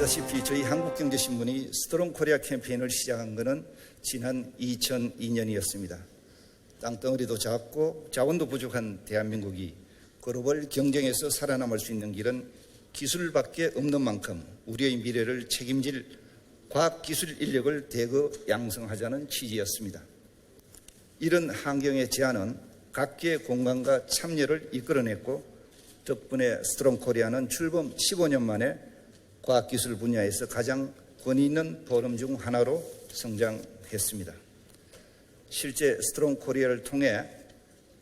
아시다시피 저희 한국경제신문이 스트롱 코리아 캠페인을 시작한 것은 지난 2002년이었습니다. 땅덩어리도 작고 자원도 부족한 대한민국이 글로벌 경쟁에서 살아남을 수 있는 길은 기술밖에 없는 만큼 우리의 미래를 책임질 과학기술 인력을 대거 양성하자는 취지였습니다. 이런 환경의 제안은 각계의 공간과 참여를 이끌어냈고 덕분에 스트롱 코리아는 출범 15년 만에 과학기술 분야에서 가장 권위 있는 포럼 중 하나로 성장했습니다. 실제 스트롱 코리아를 통해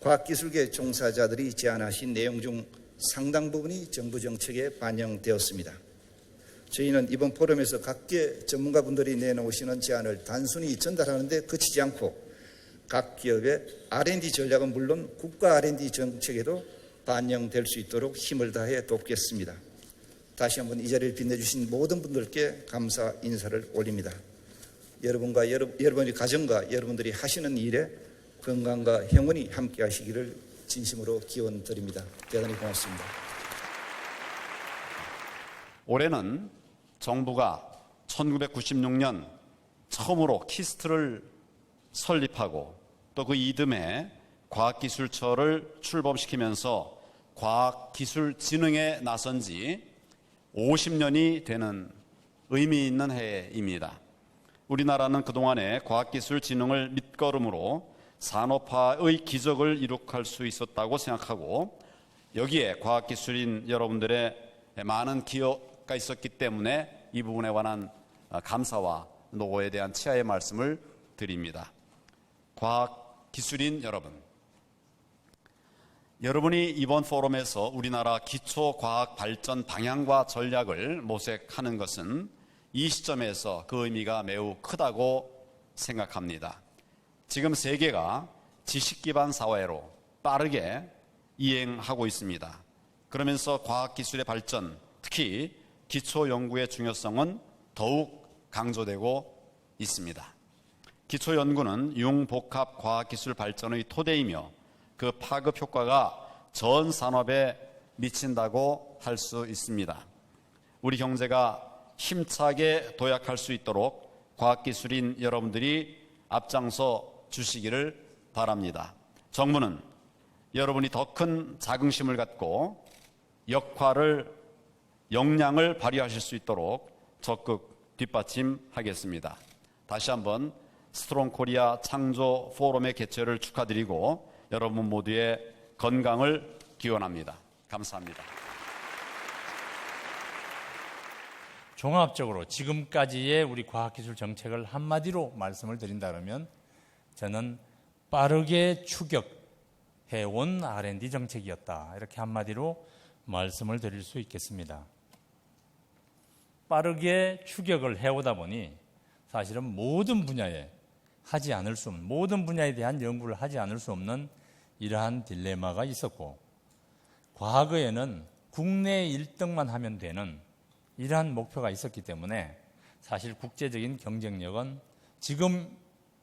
과학기술계 종사자들이 제안하신 내용 중 상당 부분이 정부 정책에 반영되었습니다. 저희는 이번 포럼에서 각계 전문가분들이 내놓으시는 제안을 단순히 전달하는 데 그치지 않고 각 기업의 R&D 전략은 물론 국가 R&D 정책에도 반영될 수 있도록 힘을 다해 돕겠습니다. 다시 한번 이 자리를 빛내주신 모든 분들께 감사 인사를 올립니다. 여러분과 여러, 여러분의 가정과 여러분들이 하시는 일에 건강과 행운이 함께 하시기를 진심으로 기원 드립니다. 대단히 고맙습니다. 올해는 정부가 1996년 처음으로 키스트를 설립하고 또 그 이듬해 과학기술처를 출범시키면서 과학기술진흥에 나선 지 50년이 되는 의미 있는 해입니다. 우리나라는 그동안에 과학기술 진흥을 밑거름으로 산업화의 기적을 이룩할 수 있었다고 생각하고 여기에 과학기술인 여러분들의 많은 기여가 있었기 때문에 이 부분에 관한 감사와 노고에 대한 치하의 말씀을 드립니다. 과학기술인 여러분, 여러분이 이번 포럼에서 우리나라 기초과학 발전 방향과 전략을 모색하는 것은 이 시점에서 그 의미가 매우 크다고 생각합니다. 지금 세계가 지식 기반 사회로 빠르게 이행하고 있습니다. 그러면서 과학기술의 발전, 특히 기초 연구의 중요성은 더욱 강조되고 있습니다. 기초 연구는 융복합 과학기술 발전의 토대이며 그 파급 효과가 전 산업에 미친다고 할 수 있습니다. 우리 경제가 힘차게 도약할 수 있도록 과학기술인 여러분들이 앞장서 주시기를 바랍니다. 정부는 여러분이 더 큰 자긍심을 갖고 역할을 역량을 발휘하실 수 있도록 적극 뒷받침하겠습니다. 다시 한번 스트롱 코리아 창조 포럼의 개최를 축하드리고 여러분 모두의 건강을 기원합니다. 감사합니다. 종합적으로 지금까지의 우리 과학기술 정책을 한마디로 말씀을 드린다면 저는 빠르게 추격해온 R&D 정책이었다. 이렇게 한마디로 말씀을 드릴 수 있겠습니다. 빠르게 추격을 해오다 보니 사실은 모든 분야에 하지 않을 수 없는, 모든 분야에 대한 연구를 하지 않을 수 없는 이러한 딜레마가 있었고, 과거에는 국내 1등만 하면 되는 이러한 목표가 있었기 때문에 사실 국제적인 경쟁력은 지금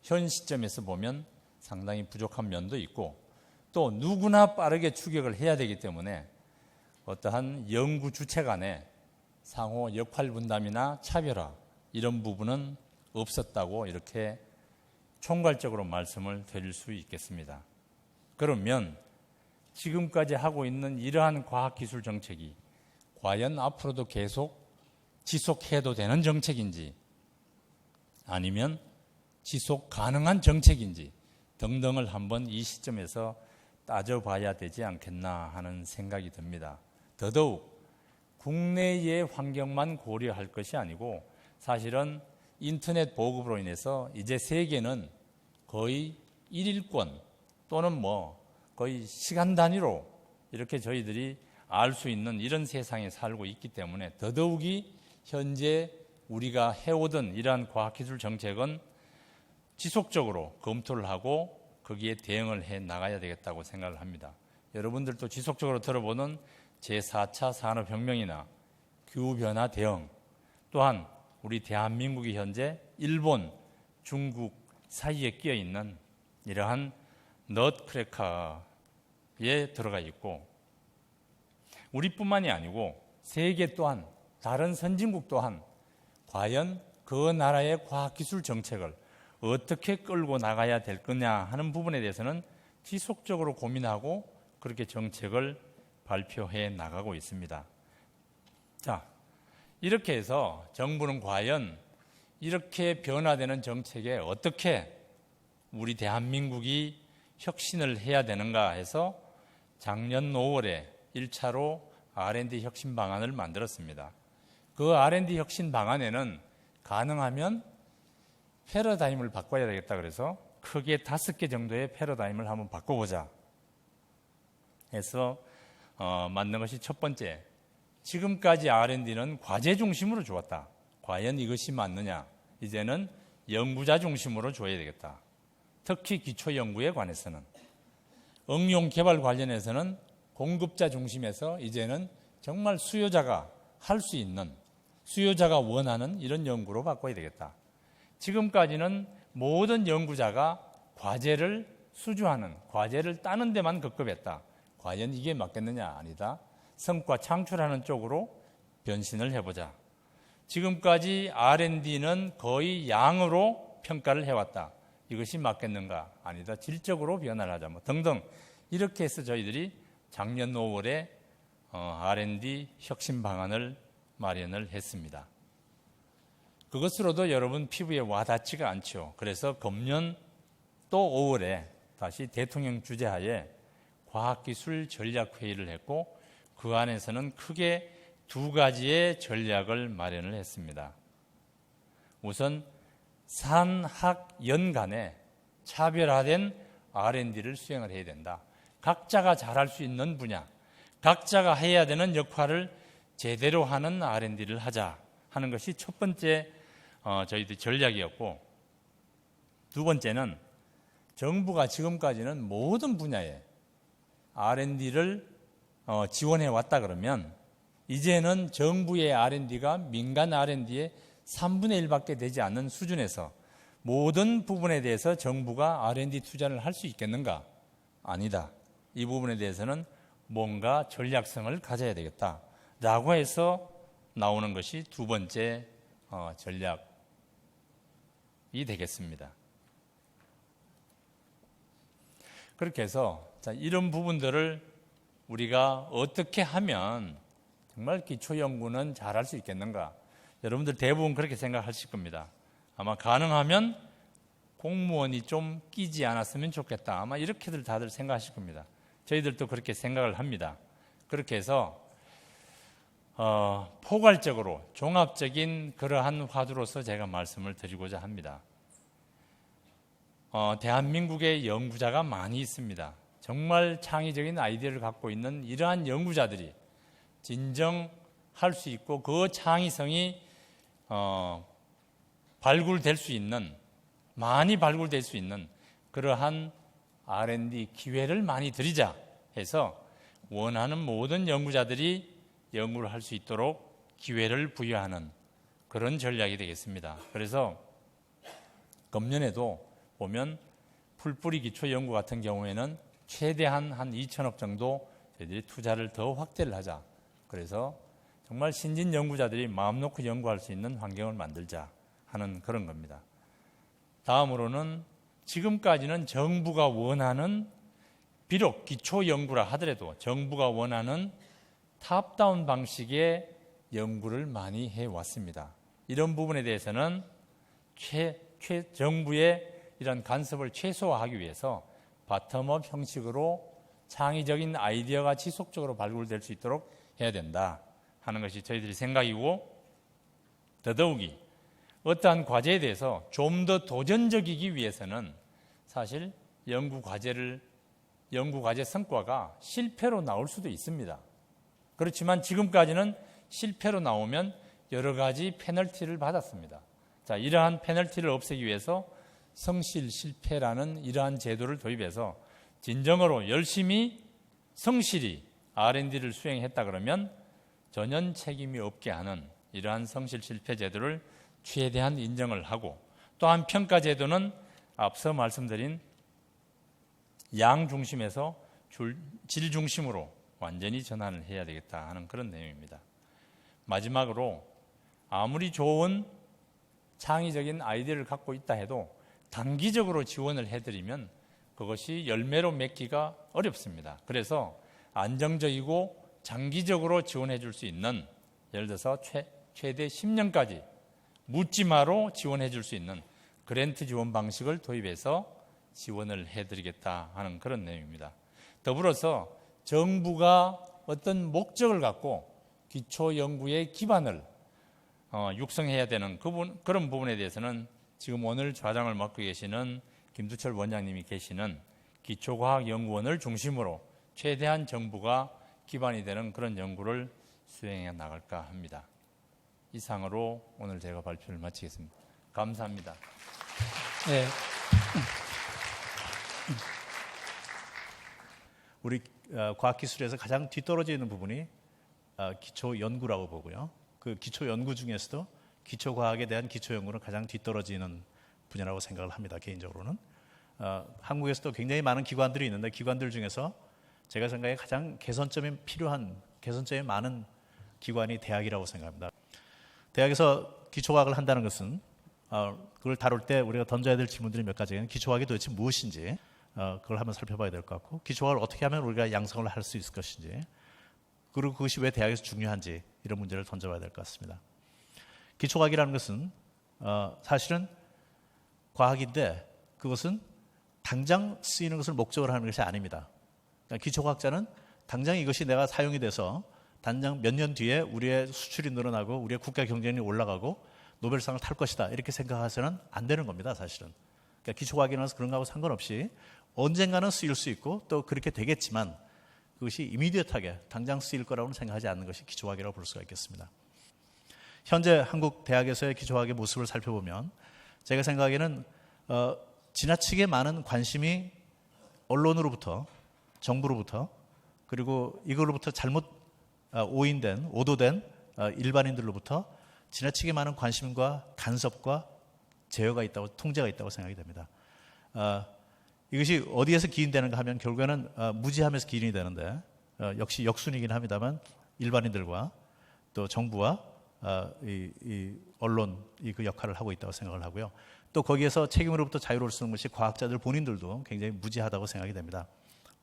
현 시점에서 보면 상당히 부족한 면도 있고 또 누구나 빠르게 추격을 해야 되기 때문에 어떠한 연구 주체 간에 상호 역할 분담이나 차별화 이런 부분은 없었다고 이렇게 총괄적으로 말씀을 드릴 수 있겠습니다. 그러면 지금까지 하고 있는 이러한 과학기술 정책이 과연 앞으로도 계속 지속해도 되는 정책인지 아니면 지속 가능한 정책인지 등등을 한번 이 시점에서 따져봐야 되지 않겠나 하는 생각이 듭니다. 더더욱 국내의 환경만 고려할 것이 아니고 사실은 인터넷 보급으로 인해서 이제 세계는 거의 일일권 또는 뭐 거의 시간 단위로 이렇게 저희들이 알 수 있는 이런 세상에 살고 있기 때문에 더더욱이 현재 우리가 해오던 이러한 과학기술 정책은 지속적으로 검토를 하고 거기에 대응을 해 나가야 되겠다고 생각을 합니다. 여러분들도 지속적으로 들어보는 제4차 산업혁명이나 기후변화 대응 또한 우리 대한민국이 현재 일본, 중국 사이에 끼어 있는 이러한 넛 크래커에 들어가 있고 우리뿐만이 아니고 세계 또한 다른 선진국 또한 과연 그 나라의 과학기술 정책을 어떻게 끌고 나가야 될 거냐 하는 부분에 대해서는 지속적으로 고민하고 그렇게 정책을 발표해 나가고 있습니다. 자, 이렇게 해서 정부는 과연 이렇게 변화되는 정책에 어떻게 우리 대한민국이 혁신을 해야 되는가 해서 작년 5월에 1차로 R&D 혁신 방안을 만들었습니다. 그 R&D 혁신 방안에는 가능하면 패러다임을 바꿔야 되겠다 그래서 크게 다섯 개 정도의 패러다임을 한번 바꿔보자 해서 어, 만든 것이 첫 번째. 지금까지 R&D는 과제 중심으로 좋았다. 과연 이것이 맞느냐? 이제는 연구자 중심으로 줘야 되겠다. 특히 기초 연구에 관해서는 응용 개발 관련해서는 공급자 중심에서 이제는 정말 수요자가 할 수 있는 수요자가 원하는 이런 연구로 바꿔야 되겠다. 지금까지는 모든 연구자가 과제를 수주하는 과제를 따는 데만 급급했다. 과연 이게 맞겠느냐? 아니다. 성과 창출하는 쪽으로 변신을 해보자. 지금까지 R&D는 거의 양으로 평가를 해왔다. 이것이 맞겠는가? 아니다. 질적으로 변화를 하자. 뭐 등등. 이렇게 해서 저희들이 작년 5월에 어, R&D 혁신 방안을 마련을 했습니다. 그것으로도 여러분 피부에 와닿지가 않죠. 그래서 금년 또 5월에 다시 대통령 주재하에 과학기술 전략회의를 했고 그 안에서는 크게 두 가지의 전략을 마련을 했습니다. 우선 산학 연간에 차별화된 R&D를 수행을 해야 된다. 각자가 잘할 수 있는 분야, 각자가 해야 되는 역할을 제대로 하는 R&D를 하자 하는 것이 첫 번째 어, 저희들 전략이었고 두 번째는 정부가 지금까지는 모든 분야에 R&D를 어, 지원해 왔다 그러면 이제는 정부의 R&D가 민간 R&D의 3분의 1밖에 되지 않는 수준에서 모든 부분에 대해서 정부가 R&D 투자를 할 수 있겠는가? 아니다. 이 부분에 대해서는 뭔가 전략성을 가져야 되겠다. 라고 해서 나오는 것이 두 번째 어, 전략이 되겠습니다. 그렇게 해서 자, 이런 부분들을 우리가 어떻게 하면 정말 기초 연구는 잘할 수 있겠는가? 여러분들 대부분 그렇게 생각하실 겁니다. 아마 가능하면 공무원이 좀 끼지 않았으면 좋겠다. 아마 이렇게들 다들 생각하실 겁니다. 저희들도 그렇게 생각을 합니다. 그렇게 해서 어, 포괄적으로 종합적인 그러한 화두로서 제가 말씀을 드리고자 합니다. 어, 대한민국에 연구자가 많이 있습니다. 정말 창의적인 아이디어를 갖고 있는 이러한 연구자들이 진정 할 수 있고 그 창의성이 어, 발굴될 수 있는 많이 발굴될 수 있는 그러한 R&D 기회를 많이 드리자 해서 원하는 모든 연구자들이 연구를 할 수 있도록 기회를 부여하는 그런 전략이 되겠습니다. 그래서 금년에도 보면 풀뿌리 기초 연구 같은 경우에는 최대한 한 2천억 정도 저희들이 투자를 더 확대를 하자. 그래서 정말 신진 연구자들이 마음 놓고 연구할 수 있는 환경을 만들자 하는 그런 겁니다. 다음으로는 지금까지는 정부가 원하는 비록 기초 연구라 하더라도 정부가 원하는 탑다운 방식의 연구를 많이 해 왔습니다. 이런 부분에 대해서는 최, 최 정부의 이런 간섭을 최소화하기 위해서 바텀업 형식으로 창의적인 아이디어가 지속적으로 발굴될 수 있도록 해야 된다 하는 것이 저희들이 생각이고 더더욱이 어떠한 과제에 대해서 좀 더 도전적이기 위해서는 사실 연구 과제를 연구 과제 성과가 실패로 나올 수도 있습니다. 그렇지만 지금까지는 실패로 나오면 여러 가지 페널티를 받았습니다. 자, 이러한 페널티를 없애기 위해서 성실 실패라는 이러한 제도를 도입해서 진정으로 열심히 성실히 R&D를 수행했다 그러면 전혀 책임이 없게 하는 이러한 성실 실패 제도를 최대한 인정을 하고 또한 평가 제도는 앞서 말씀드린 양 중심에서 질 중심으로 완전히 전환을 해야 되겠다 하는 그런 내용입니다. 마지막으로 아무리 좋은 창의적인 아이디어를 갖고 있다 해도 단기적으로 지원을 해드리면 그것이 열매로 맺기가 어렵습니다. 그래서 안정적이고 장기적으로 지원해 줄 수 있는 예를 들어서 최, 최대 10년까지 묻지마로 지원해 줄 수 있는 그랜트 지원 방식을 도입해서 지원을 해 드리겠다 하는 그런 내용입니다. 더불어서 정부가 어떤 목적을 갖고 기초 연구의 기반을 어, 육성해야 되는 그 부, 그런 부분에 대해서는 지금 오늘 좌장을 맡고 계시는 김두철 원장님이 계시는 기초과학연구원을 중심으로 최대한 정부가 기반이 되는 그런 연구를 수행해 나갈까 합니다. 이상으로 오늘 제가 발표를 마치겠습니다. 감사합니다. 네. 우리 어, 과학기술에서 가장 뒤떨어져 있는 부분이 어, 기초 연구라고 보고요. 그 기초 연구 중에서도 기초 과학에 대한 기초 연구는 가장 뒤떨어지는 분야라고 생각을 합니다. 개인적으로는 어, 한국에서도 굉장히 많은 기관들이 있는데 기관들 중에서 제가 생각에 가장 개선점이 필요한 개선점이 많은 기관이 대학이라고 생각합니다. 대학에서 기초과학을 한다는 것은 어, 그걸 다룰 때 우리가 던져야 될 질문들이 몇 가지는 기초과학이 도대체 무엇인지 어, 그걸 한번 살펴봐야 될 것 같고 기초과학을 어떻게 하면 우리가 양성을 할 수 있을 것인지 그리고 그것이 왜 대학에서 중요한지 이런 문제를 던져봐야 될 것 같습니다. 기초과학이라는 것은 어, 사실은 과학인데 그것은 당장 쓰이는 것을 목적으로 하는 것이 아닙니다. 그러니까 기초과학자는 당장 이것이 내가 사용이 돼서 당장 몇 년 뒤에 우리의 수출이 늘어나고 우리의 국가 경쟁력이 올라가고 노벨상을 탈 것이다. 이렇게 생각해서는 안 되는 겁니다 사실은. 그러니까 기초과학이라서 그런 거하고 상관없이 언젠가는 쓰일 수 있고 또 그렇게 되겠지만 그것이 이미디어트하게 당장 쓰일 거라고는 생각하지 않는 것이 기초과학이라고 볼 수가 있겠습니다. 현재 한국 대학에서의 기초과학의 모습을 살펴보면 제가 생각하기에는 어, 지나치게 많은 관심이 언론으로부터 정부로부터 그리고 이걸로부터 잘못 어, 오인된 오도된 어, 일반인들로부터 지나치게 많은 관심과 간섭과 제어가 있다고 통제가 있다고 생각이 됩니다. 어, 이것이 어디에서 기인되는가 하면 결국에는 어, 무지함에서 기인이 되는데 어, 역시 역순이긴 합니다만 일반인들과 또 정부와 어, 이, 그 역할을 하고 있다고 생각을 하고요. 또 거기에서 책임으로부터 자유로울 수 있는 것이 과학자들 본인들도 굉장히 무지하다고 생각이 됩니다.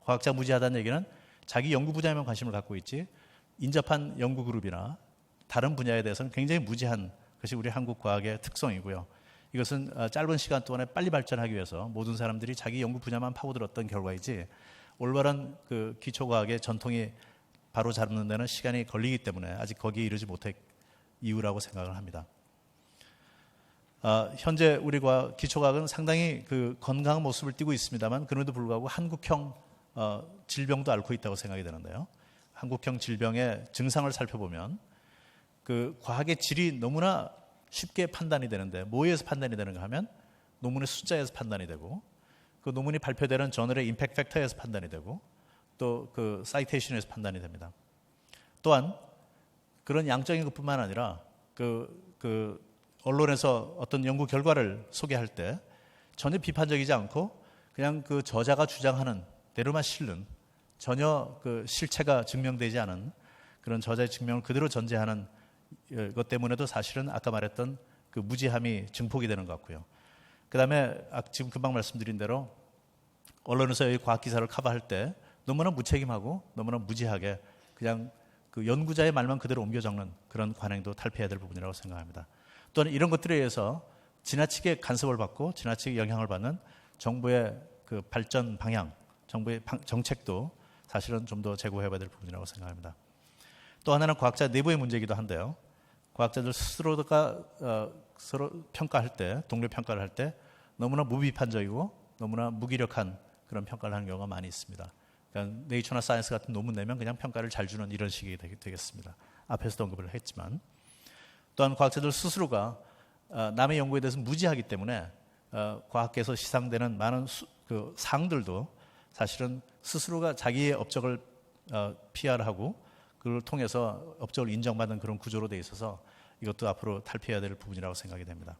과학자 무지하다는 얘기는 자기 연구 분야에만 관심을 갖고 있지 인접한 연구 그룹이나 다른 분야에 대해서는 굉장히 무지한 것이 우리 한국 과학의 특성이고요. 이것은 어, 짧은 시간 동안에 빨리 발전하기 위해서 모든 사람들이 자기 연구 분야만 파고들었던 결과이지 올바른 그 기초과학의 전통이 바로 잡는 데는 시간이 걸리기 때문에 아직 거기에 이르지 못할 이유라고 생각을 합니다. 어, 현재 우리가 기초과학은 상당히 그 건강한 모습을 띠고 있습니다만 그럼에도 불구하고 한국형 어, 질병도 앓고 있다고 생각이 되는데요. 한국형 질병의 증상을 살펴보면 그 과학의 질이 너무나 쉽게 판단이 되는데 뭐에서 판단이 되는가 하면 논문의 숫자에서 판단이 되고 그 논문이 발표되는 저널의 임팩트 팩터에서 판단이 되고 또 그 사이테이션에서 판단이 됩니다. 또한 그런 양적인 것뿐만 아니라 그, 그 언론에서 어떤 연구 결과를 소개할 때 전혀 비판적이지 않고 그냥 그 저자가 주장하는 대로만 실는 전혀 그 실체가 증명되지 않은 그런 저자의 증명을 그대로 전제하는 것 때문에도 사실은 아까 말했던 그 무지함이 증폭이 되는 것 같고요. 그 다음에 지금 금방 말씀드린 대로 언론에서 이 과학 기사를 커버할 때 너무나 무책임하고 너무나 무지하게 그냥 그 연구자의 말만 그대로 옮겨 적는 그런 관행도 탈피해야 될 부분이라고 생각합니다. 또한 이런 것들에 의해서 지나치게 간섭을 받고 지나치게 영향을 받는 정부의 그 발전 방향, 정부의 방, 정책도 사실은 좀 더 제고해봐야 될 부분이라고 생각합니다. 또 하나는 과학자 내부의 문제이기도 한데요. 과학자들 스스로가 어, 서로 평가할 때, 동료 평가를 할 때 너무나 무비판적이고 너무나 무기력한 그런 평가를 하는 경우가 많이 있습니다. 그러니까 네이처나 사이언스 같은 논문 내면 그냥 평가를 잘 주는 이런 식이 되겠습니다. 앞에서도 언급을 했지만 또한 과학자들 스스로가 어, 남의 연구에 대해서 무지하기 때문에 어, 과학계에서 시상되는 많은 수, 그 상들도 사실은 스스로가 자기의 업적을 어, PR하고 그걸 통해서 업적을 인정받는 그런 구조로 돼 있어서 이것도 앞으로 탈피해야 될 부분이라고 생각이 됩니다.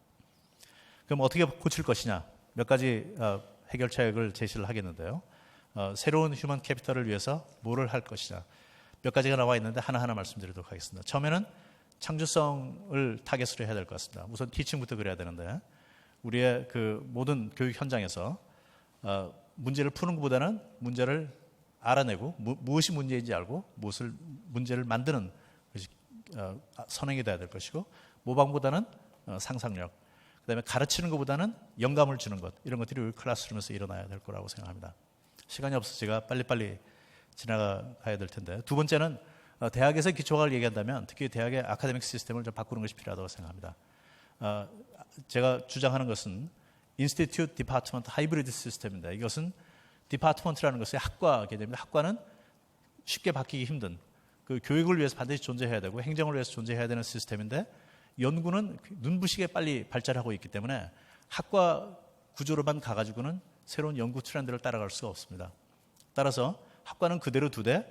그럼 어떻게 고칠 것이냐? 몇 가지 어, 해결책을 제시를 하겠는데요. 어, 새로운 휴먼 캐피탈을 위해서 뭐를 할 것이냐? 몇 가지가 나와 있는데 하나하나 말씀드리도록 하겠습니다. 처음에는 창조성을 타겟으로 해야 될 것 같습니다. 우선 티칭부터 그래야 되는데 우리의 그 모든 교육 현장에서 어, 문제를 푸는 것보다는 문제를 알아내고 무, 무엇이 문제인지 알고 무엇을 문제를 만드는 것이 어, 선행이 돼야 될 것이고 모방보다는 어, 상상력 그다음에 가르치는 것보다는 영감을 주는 것 이런 것들이 우리 클래스룸에서 일어나야 될 거라고 생각합니다. 시간이 없어서 제가 빨리빨리 지나가야 될 텐데 두 번째는 어, 대학에서 기초학을 얘기한다면 특히 대학의 아카데믹 시스템을 좀 바꾸는 것이 필요하다고 생각합니다. 어, 제가 주장하는 것은 인스티튜트 디파트먼트 하이브리드 시스템인데 이것은 디파트먼트라는 것이 학과 개념입니다. 학과는 쉽게 바뀌기 힘든 그 교육을 위해서 반드시 존재해야 되고 행정을 위해서 존재해야 되는 시스템인데 연구는 눈부시게 빨리 발전하고 있기 때문에 학과 구조로만 가가지고는 새로운 연구 트렌드를 따라갈 수가 없습니다. 따라서 학과는 그대로 두되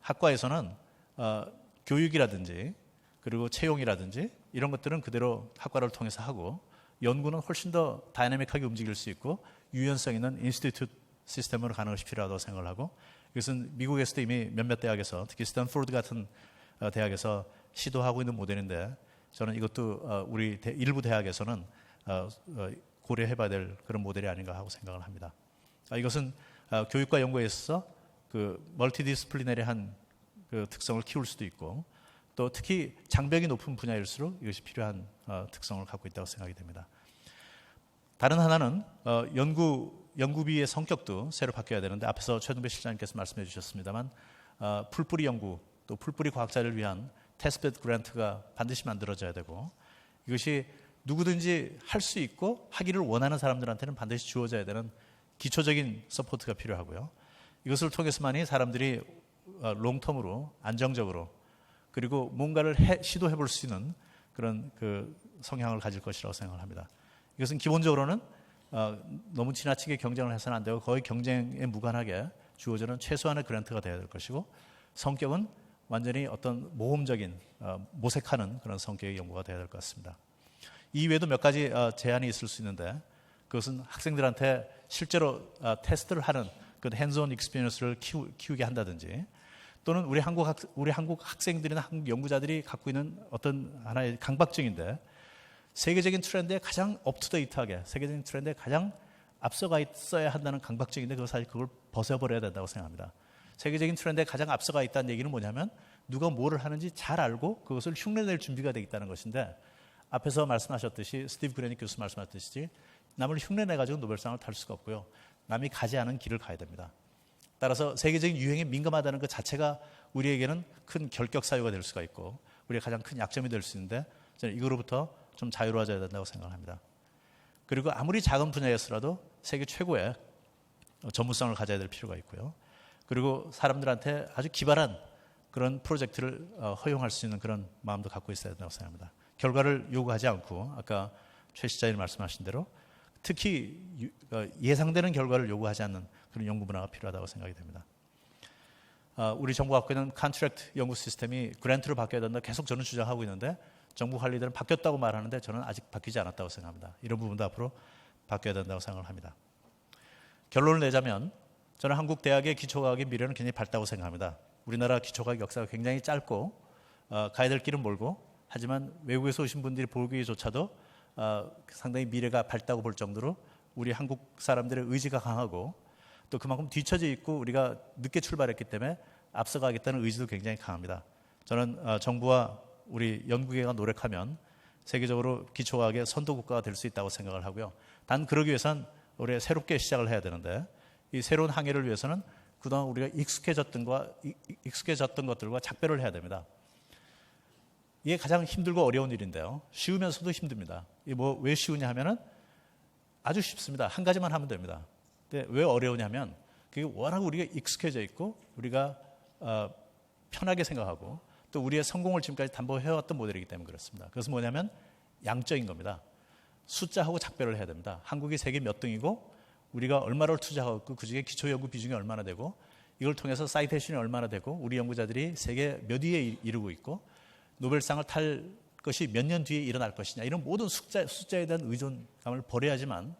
학과에서는 어, 교육이라든지 그리고 채용이라든지 이런 것들은 그대로 학과를 통해서 하고 연구는 훨씬 더 다이내믹하게 움직일 수 있고 유연성 있는 인스티튜트 시스템으로 필요하다고 생각을 하고 이것은 미국에서도 이미 몇몇 대학에서 특히 스탠포드 같은 어, 대학에서 시도하고 있는 모델인데 저는 이것도 어, 우리 대- 일부 대학에서는 어, 어, 고려해봐야 될 그런 모델이 아닌가 하고 생각을 합니다. 아, 이것은 어, 교육과 연구에 있어서 그 멀티디스플리너리한 그 특성을 키울 수도 있고 또 특히 장벽이 높은 분야일수록 이것이 필요한 어, 특성을 갖고 있다고 생각이 됩니다. 다른 하나는 어, 연구 연구비의 성격도 새로 바뀌어야 되는데 앞에서 최동배 실장님께서 말씀해 주셨습니다만 어, 풀뿌리 연구 또 풀뿌리 과학자를 위한 테스트베드 그랜트가 반드시 만들어져야 되고 이것이 누구든지 할 수 있고 하기를 원하는 사람들한테는 반드시 주어져야 되는 기초적인 서포트가 필요하고요. 이것을 통해서만이 사람들이 어, 롱텀으로 안정적으로 그리고 뭔가를 해- 시도해 볼 수 있는 그런 그 성향을 가질 것이라고 생각을 합니다. 이것은 기본적으로는 어, 너무 지나치게 경쟁을 해서는 안 되고 거의 경쟁에 무관하게 주어지는 최소한의 그랜트가 되어야 될 것이고 성격은 완전히 어떤 모험적인 어, 모색하는 그런 성격의 연구가 되어야 될 것 같습니다. 이외에도 몇 가지 어, 제한이 있을 수 있는데 그것은 학생들한테 실제로 어, 테스트를 하는 그 핸즈온 익스피리언스를 키우, 키우 게 한다든지 또는 우리 한국 학, 우리 한국 학생들이나 한국 연구자들이 갖고 있는 어떤 하나의 강박증인데 세계적인 트렌드에 가장 업투데이트하게 세계적인 트렌드에 가장 앞서가 있어야 한다는 강박증인데 그거 사실 그걸 벗어버려야 된다고 생각합니다. 세계적인 트렌드에 가장 앞서가 있다는 얘기는 뭐냐면 누가 뭐를 하는지 잘 알고 그것을 흉내낼 준비가 되어 있다는 것인데 앞에서 말씀하셨듯이 스티브 그레니 교수 말씀하셨듯이 남을 흉내내 가지고 노벨상을 탈 수가 없고요. 남이 가지 않은 길을 가야 됩니다. 따라서 세계적인 유행에 민감하다는 것 자체가 우리에게는 큰 결격 사유가 될 수가 있고 우리의 가장 큰 약점이 될 수 있는데 저는 이거로부터 좀 자유로워져야 된다고 생각합니다. 그리고 아무리 작은 분야였어라도 세계 최고의 전문성을 가져야 될 필요가 있고요. 그리고 사람들한테 아주 기발한 그런 프로젝트를 어, 허용할 수 있는 그런 마음도 갖고 있어야 된다고 생각합니다. 결과를 요구하지 않고 아까 최 시장님 말씀하신 대로 특히 유- 어, 예상되는 결과를 요구하지 않는 그런 연구 문화가 필요하다고 생각이 됩니다. 아, 우리 정부 갖고 있는 컨트랙트 연구 시스템이 그랜트로 바뀌어야 된다 계속 저는 주장하고 있는데 정부 관리들은 바뀌었다고 말하는데 저는 아직 바뀌지 않았다고 생각합니다. 이런 부분도 앞으로 바뀌어야 된다고 생각을 합니다. 결론을 내자면 저는 한국 대학의 기초과학의 미래는 굉장히 밝다고 생각합니다. 우리나라 기초과학 역사가 굉장히 짧고 어, 가야 될 길은 멀고 하지만 외국에서 오신 분들이 보기조차도 어, 상당히 미래가 밝다고 볼 정도로 우리 한국 사람들의 의지가 강하고 또 그만큼 뒤처져 있고 우리가 늦게 출발했기 때문에 앞서가겠다는 의지도 굉장히 강합니다. 저는 어, 정부와 우리 연구계가 노력하면 세계적으로 기초과학의 선도 국가가 될 수 있다고 생각을 하고요. 단 그러기 위해선 우리 새롭게 시작을 해야 되는데 이 새로운 항해를 위해서는 그동안 우리가 익숙해졌던 거 익숙해졌던 것들과 작별을 해야 됩니다. 이게 가장 힘들고 어려운 일인데요. 쉬우면서도 힘듭니다. 이게 뭐왜 쉬우냐 하면은 아주 쉽습니다. 한 가지만 하면 됩니다. 근데 왜 어려우냐면 그게 워낙 우리가 익숙해져 있고 우리가 어, 편하게 생각하고 또 우리의 성공을 지금까지 담보해왔던 모델이기 때문에 그렇습니다. 그것은 뭐냐면 양적인 겁니다. 숫자하고 작별을 해야 됩니다. 한국이 세계 몇 등이고 우리가 얼마를 투자하고 그 중에 기초 연구 비중이 얼마나 되고 이걸 통해서 사이테이션이 얼마나 되고 우리 연구자들이 세계 몇 위에 이- 이르고 있고 노벨상을 탈 것이 몇 년 뒤에 일어날 것이냐 이런 모든 숫자, 숫자에 대한 의존감을 버려야지만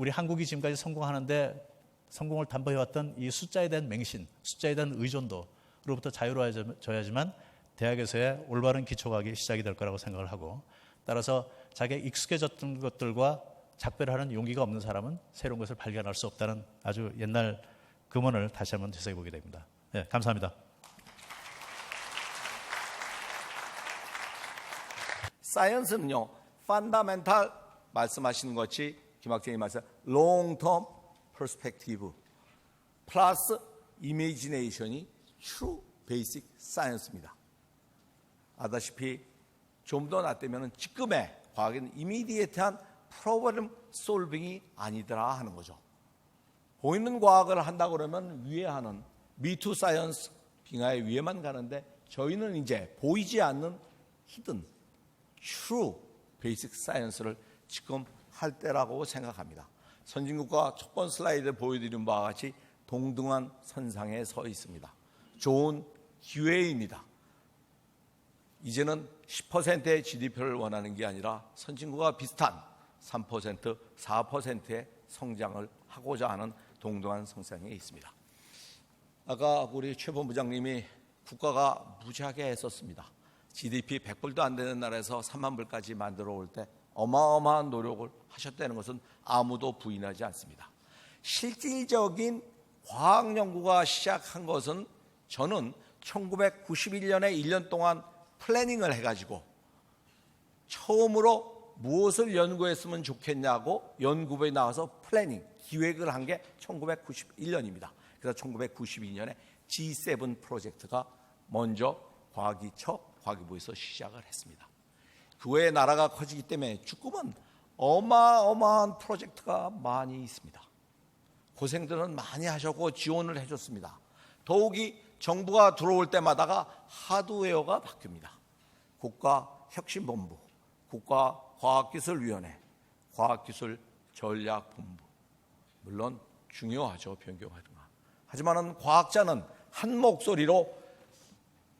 우리 한국이 지금까지 성공하는데 성공을 담보해왔던 이 숫자에 대한 맹신, 숫자에 대한 의존도로부터 자유로워져야지만 대학에서의 올바른 기초과학이 시작이 될 거라고 생각을 하고 따라서 자기가 익숙해졌던 것들과 작별하는 용기가 없는 사람은 새로운 것을 발견할 수 없다는 아주 옛날 금언을 다시 한번 되새겨 보게 됩니다. 네, 감사합니다. 사이언스는요, 판다멘탈 말씀하시는 것이 김학재님 말씀, 롱텀 퍼스펙티브 플러스 이미지네이션이 true basic science입니다. 아다시피 좀 더 낫다면 지금의 과학은 이미디에트한 프로그램 솔빙이 아니더라 하는 거죠. 보이는 과학을 한다 그러면 위에 하는 미투 사이언스 빙하의 위에만 가는데 저희는 이제 보이지 않는 히든 true basic science를 지금 할 때라고 생각합니다. 선진국가 첫번 슬라이드 보여드린 바와 같이 동등한 선상에 서 있습니다. 좋은 기회입니다. 이제는 10%의 GDP를 원하는 게 아니라 선진국과 비슷한 3%, 4%의 성장을 하고자 하는 동등한 성상에 있습니다. 아까 우리 최 본부장님이 국가가 무지하게 했었습니다. GDP 100불도 안 되는 나라에서 3만 불까지 만들어 올 때 어마어마한 노력을 하셨다는 것은 아무도 부인하지 않습니다. 실질적인 과학 연구가 시작한 것은 저는 1991년에 1년 동안 플래닝을 해가지고 처음으로 무엇을 연구했으면 좋겠냐고 연구부에 나와서 플래닝, 기획을 한 게 1991년입니다. 그래서 1992년에 G7 프로젝트가 먼저 과기처 과기부에서 시작을 했습니다. 그 외에 나라가 커지기 때문에 죽음은 어마어마한 프로젝트가 많이 있습니다. 고생들은 많이 하셨고 지원을 해줬습니다. 더욱이 정부가 들어올 때마다가 하드웨어가 바뀝니다. 국가혁신본부, 국가과학기술위원회, 과학기술전략본부. 물론 중요하죠, 변경하는 거. 하지만은 과학자는 한 목소리로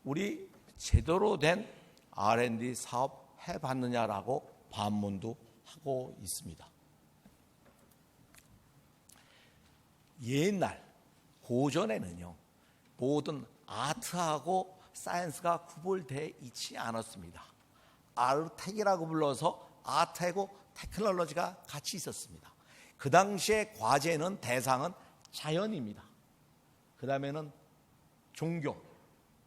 우리 제대로 된 R&D 사업 해봤느냐라고 반문도 하고 있습니다. 옛날 고전에는요 모든 아트하고 사이언스가 구별되어 있지 않았습니다. 아르텍이라고 불러서 아트하고 테크놀로지가 같이 있었습니다. 그 당시에 과제는 대상은 자연입니다. 그 다음에는 종교,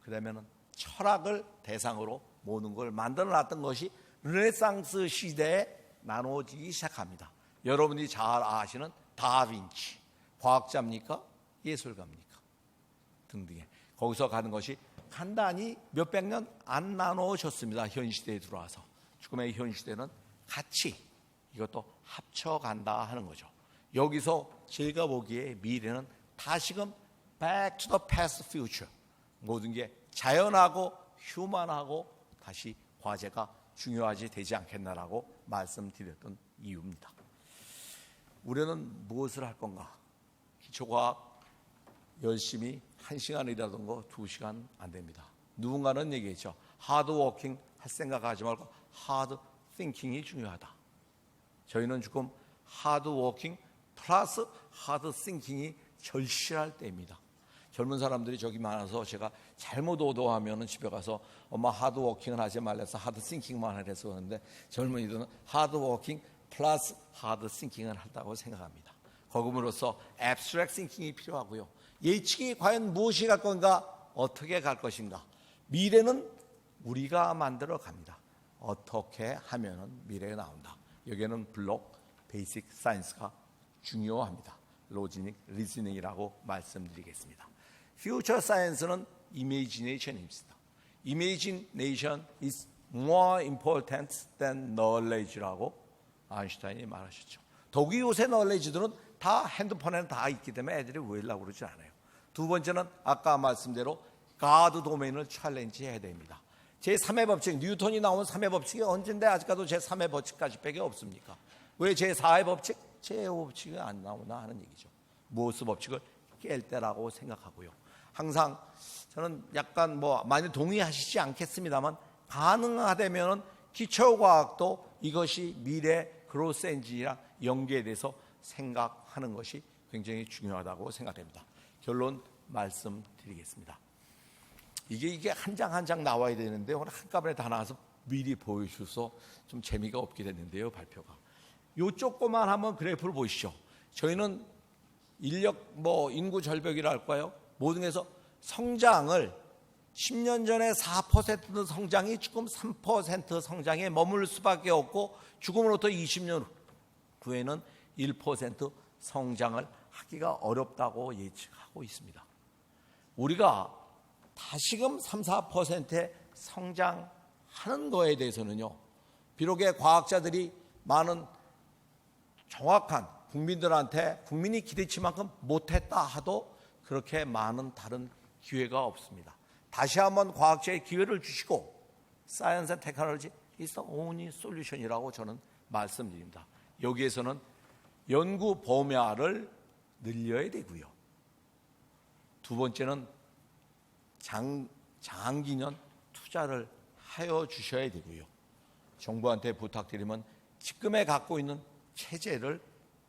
그 다음에는 철학을 대상으로 모는 걸 만들어 놨던 것이 르네상스 시대에 나눠지기 시작합니다. 여러분이 잘 아시는 다빈치, 과학자입니까? 예술가입니까? 등등의 거기서 가는 것이 간단히 몇백 년 안 나눠졌습니다. 현 시대에 들어와서 지금의 현 시대는 같이 이것도 합쳐간다 하는 거죠. 여기서 제가 보기에 미래는 다시금 back to the past future 모든 게 자연하고 휴먼하고 다시 과제가 중요하지 되지 않겠나라고 말씀드렸던 이유입니다. 우리는 무엇을 할 건가? 기초과학 열심히 한 시간이라든가 두 시간 안 됩니다. 누군가는 얘기했죠. 하드 워킹 할 생각 하지 말고 하드 띵킹이 중요하다. 저희는 지금 하드 워킹 플러스 하드 띵킹이 절실할 때입니다. 젊은 사람들이 저기 많아서 제가 잘못 오도하면 집에 가서 엄마 하드 워킹을 하지 말래서 하드 싱킹만 하래서 그러는데 젊은이들은 하드 워킹 플러스 하드 싱킹을 한다고 생각합니다. 거금으로써 앱스트랙 싱킹이 필요하고요. 예측이 과연 무엇이 갈 건가? 어떻게 갈 것인가? 미래는 우리가 만들어 갑니다. 어떻게 하면은 미래가 나온다. 여기에는 블록 베이직 사이언스가 중요합니다. 로지닉 리즈닝이라고 말씀드리겠습니다. 퓨처 사이언스는 이미지네이션입니다. 이미지네이션 is more important than knowledge라고 아인슈타인이 말하셨죠. 독이 요새 knowledge들은 다 핸드폰에는 다 있기 때문에 애들이 외우려고 그러지 않아요. 두 번째는 아까 말씀대로 가드 도메인을 챌린지 해야 됩니다. 제 3의 법칙, 뉴턴이 나온 3의 법칙이 언젠데 아직까지 제 3의 법칙까지 빼게 없습니까? 왜 제 4의 법칙, 제 5의 법칙이 안 나오나 하는 얘기죠. 무엇의 법칙을 깰 때라고 생각하고요. 항상 저는 약간 뭐 많이 동의하시지 않겠습니다만 가능하다면 기초과학도 이것이 미래 그로스 엔진이랑 연계돼서 생각하는 것이 굉장히 중요하다고 생각됩니다. 결론 말씀드리겠습니다. 이게 이게 한 장 한 장 나와야 되는데 오늘 한꺼번에 다 나와서 미리 보여주셔서 좀 재미가 없게 됐는데요 발표가. 요 조그만 한번 그래프를 보시죠. 저희는 인력 뭐 인구 절벽이라 할까요? 모든 에서 성장을 10년 전에 4% 성장이 지금 3% 성장에 머물 수밖에 없고 죽음으로부터 20년 후에는 1% 성장을 하기가 어렵다고 예측하고 있습니다. 우리가 다시금 3, 4%의 성장하는 거에 대해서는요. 비록의 과학자들이 많은 정확한 국민들한테 국민이 기대치 만큼 못했다 하도 그렇게 많은 다른 기회가 없습니다. 다시 한번 과학자의 기회를 주시고 사이언스 앤 테크놀로지 is only solution이라고 저는 말씀드립니다. 여기에서는 연구 범야를 늘려야 되고요. 두 번째는 장, 장기년 투자를 하여 주셔야 되고요. 정부한테 부탁드리면 지금에 갖고 있는 체제를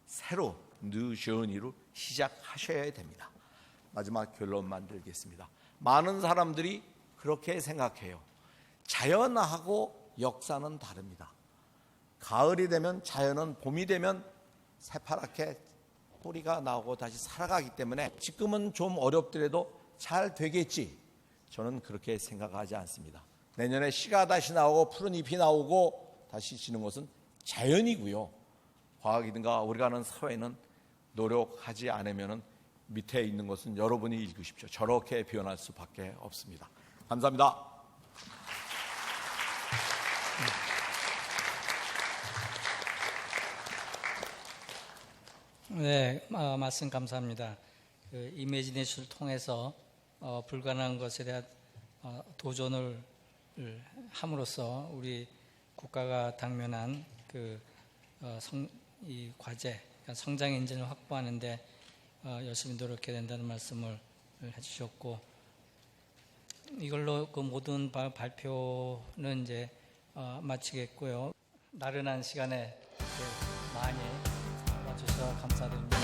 새로 뉴 저니로 시작하셔야 됩니다. 마지막 결론 만들겠습니다. 많은 사람들이 그렇게 생각해요. 자연하고 역사는 다릅니다. 가을이 되면 자연은 봄이 되면 새파랗게 뿌리가 나오고 다시 살아가기 때문에 지금은 좀 어렵더라도 잘 되겠지. 저는 그렇게 생각하지 않습니다. 내년에 씨가 다시 나오고 푸른 잎이 나오고 다시 지는 것은 자연이고요. 과학이든가 우리가 하는 사회는 노력하지 않으면 밑에 있는 것은 여러분이 읽으십시오. 저렇게 변할 수밖에 없습니다. 감사합니다. 네, 어, 말씀 감사합니다. 그 이미지네이션을 통해서 어, 불가능한 것에 대한 어, 도전을 함으로써 우리 국가가 당면한 그 어, 성, 이 과제, 그러니까 성장 엔진을 확보하는데 어, 열심히 노력해야 된다는 말씀을 해주셨고 이걸로 그 모든 바- 발표는 이제 어, 마치겠고요. 나른한 시간에 많이 와주셔서 감사드립니다.